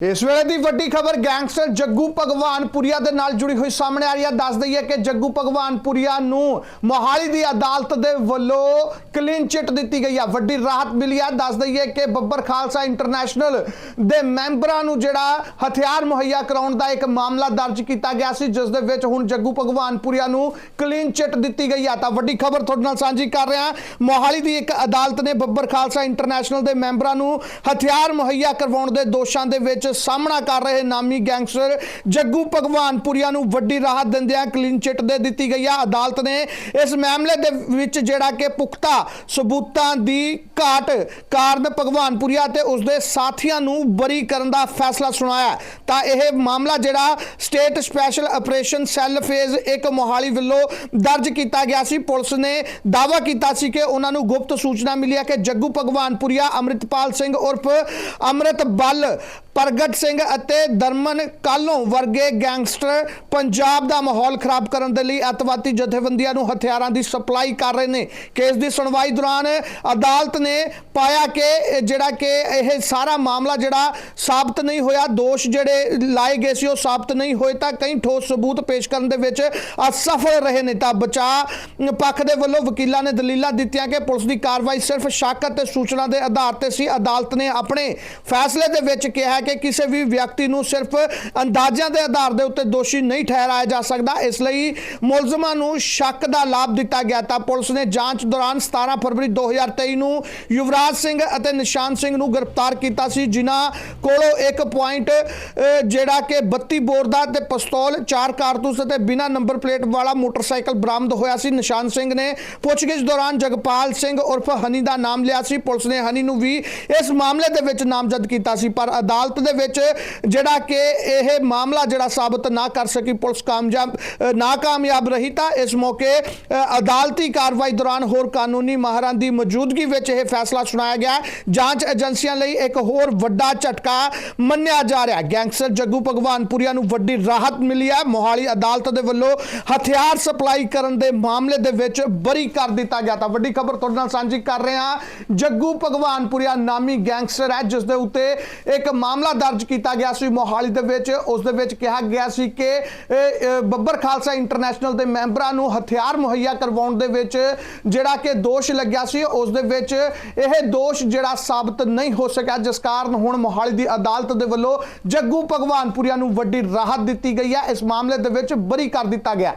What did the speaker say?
ਇਸ ਵੇਲੇ ਦੀ ਵੱਡੀ ਖਬਰ ਗੈਂਗਸਟਰ ਜੱਗੂ ਭਗਵਾਨਪੁਰੀਆ ਦੇ ਨਾਲ ਜੁੜੀ ਹੋਈ ਸਾਹਮਣੇ ਆ ਰਹੀ ਹੈ। ਦੱਸ ਦਈਏ ਕਿ ਜੱਗੂ ਭਗਵਾਨਪੁਰੀਆ ਨੂੰ ਮੋਹਾਲੀ ਦੀ ਅਦਾਲਤ ਦੇ ਵੱਲੋਂ ਕਲੀਨ ਚਿੱਟ ਦਿੱਤੀ ਗਈ ਹੈ ਵੱਡੀ ਰਾਹਤ ਮਿਲੀ ਹੈ ਦੱਸ ਦਈਏ ਕਿ ਬੱਬਰ ਖਾਲਸਾ ਇੰਟਰਨੈਸ਼ਨਲ ਦੇ ਮੈਂਬਰਾਂ ਨੂੰ ਜਿਹੜਾ ਹਥਿਆਰ ਮੁਹੱਈਆ ਕਰਾਉਣ ਦਾ ਇੱਕ ਮਾਮਲਾ ਦਰਜ ਕੀਤਾ ਗਿਆ ਸੀ, ਜਿਸ ਦੇ ਵਿੱਚ ਹੁਣ ਜੱਗੂ ਭਗਵਾਨਪੁਰੀਆ ਨੂੰ ਕਲੀਨ ਚਿੱਟ ਦਿੱਤੀ ਗਈ ਹੈ ਤਾਂ ਵੱਡੀ ਖਬਰ ਤੁਹਾਡੇ ਨਾਲ ਸਾਂਝੀ ਕਰ ਰਿਹਾ ਮੋਹਾਲੀ ਦੀ ਇੱਕ ਅਦਾਲਤ ਨੇ ਬੱਬਰ ਖਾਲਸਾ ਇੰਟਰਨੈਸ਼ਨਲ ਦੇ ਮੈਂਬਰਾਂ ਨੂੰ ਹਥਿਆਰ ਮੁਹੱਈਆ ਕਰਵਾਉਣ ਦੇ ਦੋਸ਼ਾਂ ਦੇ ਵਿੱਚ ਸਾਹਮਣਾ ਕਰ ਰਹੇ ਨਾਮੀ ਗੈਂਗਸਟਰ ਜੱਗੂ ਭਗਵਾਨਪੁਰੀਆ ਨੂੰ ਵੱਡੀ ਰਾਹਤ ਦਿੰਦਿਆਂ ਕਲੀਨ ਚਿੱਟ ਦੇ ਦਿੱਤੀ ਗਈ ਆ। ਅਦਾਲਤ ਨੇ ਇਸ ਮਾਮਲੇ ਦੇ ਵਿੱਚ ਜਿਹੜਾ ਕਿ ਪੁਖਤਾ ਸਬੂਤਾਂ ਦੀ ਘਾਟ ਕਾਰਨ ਭਗਵਾਨਪੁਰੀਆ ਤੇ ਉਸਦੇ ਸਾਥੀਆਂ ਨੂੰ ਬਰੀ ਕਰਨ ਦਾ ਫੈਸਲਾ ਸੁਣਾਇਆ। ਤਾਂ ਇਹ ਮਾਮਲਾ ਜਿਹੜਾ state special operation cell phase 1 Mohali ਵੱਲੋਂ ਦਰਜ ਕੀਤਾ ਗਿਆ ਸੀ। ਪੁਲਿਸ ਨੇ ਦਾਅਵਾ ਕੀਤਾ ਸੀ ਕਿ ਉਹਨਾਂ ਨੂੰ ਗੁਪਤ ਸੂਚਨਾ ਮਿਲੀ ਹੈ ਕਿ ਜੱਗੂ ਭਗਵਾਨਪੁਰੀਆ ਅੰਮ੍ਰਿਤਪਾਲ ਸਿੰਘ ਉਰਫ ਅੰਮ੍ਰਿਤ ਬੱਲ ਪ੍ਰਗਟ ਸਿੰਘ ਅਤੇ ਦਰਮਨ ਕਾਲੋਂ ਵਰਗੇ ਗੈਂਗਸਟਰ ਪੰਜਾਬ ਦਾ ਮਾਹੌਲ ਖਰਾਬ ਕਰਨ ਦੇ ਲਈ ਅਤਵਾਦੀ ਜਥੇਬੰਦੀਆਂ ਨੂੰ ਹਥਿਆਰਾਂ ਦੀ ਸਪਲਾਈ ਕਰ ਰਹੇ ਨੇ। ਕੇਸ ਦੀ ਸੁਣਵਾਈ ਦੌਰਾਨ ਅਦਾਲਤ ਨੇ ਪਾਇਆ ਕਿ ਜਿਹੜਾ ਕਿ ਇਹ ਸਾਰਾ ਮਾਮਲਾ ਜਿਹੜਾ ਸਾਬਤ ਨਹੀਂ ਹੋਇਆ, ਦੋਸ਼ ਜਿਹੜੇ ਲਾਏ ਗਏ ਸੀ ਉਹ ਸਾਬਤ ਨਹੀਂ ਹੋਏ ਤਾਂ ਕਈ ਠੋਸ ਸਬੂਤ ਪੇਸ਼ ਕਰਨ ਦੇ ਵਿੱਚ ਅਸਫਲ ਰਹੇ ਨੇ ਤਾਂ ਬਚਾ ਪੱਖ ਦੇ ਵੱਲੋਂ ਵਕੀਲਾਂ ਨੇ ਦਲੀਲਾਂ ਦਿੱਤੀਆਂ ਕਿ ਪੁਲਿਸ ਦੀ ਕਾਰਵਾਈ ਸਿਰਫ ਸ਼ੱਕ ਅਤੇ ਸੂਚਨਾ ਦੇ ਆਧਾਰ ਤੇ ਸੀ। ਅਦਾਲਤ ਨੇ ਆਪਣੇ ਫੈਸਲੇ ਦੇ ਵਿੱਚ ਕਿਹਾ ਕਿ ਕਿਸੇ ਵੀ ਵਿਅਕਤੀ ਨੂੰ ਸਿਰਫ ਅੰਦਾਜ਼ਿਆਂ ਦੇ ਆਧਾਰ ਦੇ ਉੱਤੇ ਦੋਸ਼ੀ ਨਹੀਂ ਠਹਿਰਾਇਆ ਜਾ ਸਕਦਾ। ਇਸ ਲਈ ਮੁਲਜ਼ਮਾਂ ਨੂੰ ਸ਼ੱਕ ਦਾ ਲਾਭ ਦਿੱਤਾ ਗਿਆ ਤਾਂ ਪੁਲਿਸ ਨੇ ਜਾਂਚ ਦੌਰਾਨ 17 ਫਰਵਰੀ 2023 ਨੂੰ ਯੁਵਰਾਜ ਸਿੰਘ ਅਤੇ ਨਿਸ਼ਾਨ ਸਿੰਘ ਨੂੰ ਗ੍ਰਿਫਤਾਰ ਕੀਤਾ ਸੀ, ਜਿਨ੍ਹਾਂ ਕੋਲੋਂ ਇੱਕ ਪੁਆਇੰਟ ਜਿਹੜਾ ਕਿ 32 ਬੋਰ ਦਾ ਤੇ ਪਿਸਤੌਲ, ਚਾਰ ਕਾਰਤੂਸ ਅਤੇ ਬਿਨਾਂ ਨੰਬਰ ਪਲੇਟ ਵਾਲਾ ਮੋਟਰਸਾਈਕਲ ਬਰਾਮਦ ਹੋਇਆ ਸੀ। ਨਿਸ਼ਾਨ ਸਿੰਘ ਨੇ ਪੁੱਛਗਿੱਛ ਦੌਰਾਨ ਜਗਪਾਲ ਸਿੰਘ ਉਰਫ ਹਨੀ ਦਾ ਨਾਮ ਲਿਆ ਸੀ। ਪੁਲਿਸ ਨੇ ਹਨੀ ਨੂੰ ਵੀ ਇਸ ਮਾਮਲੇ ਦੇ ਵਿੱਚ ਨਾਮਜ਼ਦ ਕੀਤਾ ਸੀ, ਪਰ ਅਦਾਲਤ ਦੇ ਵਿੱਚ ਜਿਹੜਾ ਕਿ ਇਹ ਮਾਮਲਾ ਜਿਹੜਾ ਸਾਬਤ ਨਾ ਕਰ ਸਕੀ ਪੁਲਿਸ ਕਾਮਯਾਬ ਅ, ਨਾਕਾਮਯਾਬ ਰਹੀ ਤਾਂ ਇਸ ਮੌਕੇ ਅਦਾਲਤੀ ਕਾਰਵਾਈ ਦੌਰਾਨ ਹੋਰ ਕਾਨੂੰਨੀ ਮਾਹਰਾਂ ਦੀ ਮੌਜੂਦਗੀ ਵਿੱਚ ਇਹ ਫੈਸਲਾ ਸੁਣਾਇਆ ਗਿਆ ਜਾਂਚ ਏਜੰਸੀਆਂ ਲਈ ਇੱਕ ਹੋਰ ਵੱਡਾ ਝਟਕਾ ਮੰਨਿਆ ਜਾ ਰਿਹਾ ਗੈਂਗਸਟਰ ਜੱਗੂ ਭਗਵਾਨਪੁਰੀਆ ਨੂੰ ਵੱਡੀ ਰਾਹਤ ਮਿਲੀ ਹੈ। ਮੋਹਾਲੀ ਅਦਾਲਤ ਦੇ ਵੱਲੋਂ ਹਥਿਆਰ ਸਪਲਾਈ ਕਰਨ ਦੇ ਮਾਮਲੇ ਦੇ ਵਿੱਚ ਬਰੀ ਕਰ ਦਿੱਤਾ ਗਿਆ ਤਾਂ ਵੱਡੀ ਖਬਰ ਤੁਹਾਡੇ ਨਾਲ ਸਾਂਝੀ ਕਰ ਰਹੇ ਹਾਂ। ਜੱਗੂ ਭਗਵਾਨਪੁਰੀਆ ਨਾਮੀ ਗੈਂਗਸਟਰ ਹੈ ਜਿਸ ਦੇ ਉੱਤੇ ਇੱਕ ਮਾਮਲਾ ਦਰਜ ਕੀਤਾ ਗਿਆ ਸੀ। ਮੋਹਾਲੀ ਦੇ ਵਿੱਚ ਉਸ ਦੇ ਵਿੱਚ ਕਿਹਾ ਗਿਆ ਸੀ ਕਿ ਬੱਬਰ ਖਾਲਸਾ ਇੰਟਰਨੈਸ਼ਨਲ ਦੇ ਮੈਂਬਰਾਂ ਨੂੰ ਹਥਿਆਰ ਮੁਹੱਈਆ ਕਰਵਾਉਣ ਦੇ ਵਿੱਚ ਜਿਹੜਾ ਕਿ ਦੋਸ਼ ਲੱਗਿਆ ਸੀ, ਉਸ ਦੇ ਵਿੱਚ ਇਹ ਦੋਸ਼ ਜਿਹੜਾ ਸਾਬਤ ਨਹੀਂ ਹੋ ਸਕਿਆ। ਜਿਸ ਕਾਰਨ ਹੁਣ ਮੋਹਾਲੀ ਦੀ ਅਦਾਲਤ ਦੇ ਵੱਲੋਂ ਜੱਗੂ ਭਗਵਾਨਪੁਰੀਆ ਨੂੰ ਵੱਡੀ ਰਾਹਤ ਦਿੱਤੀ ਗਈ ਹੈ। ਇਸ ਮਾਮਲੇ ਦੇ ਵਿੱਚ ਬਰੀ ਕਰ ਦਿੱਤਾ ਗਿਆ।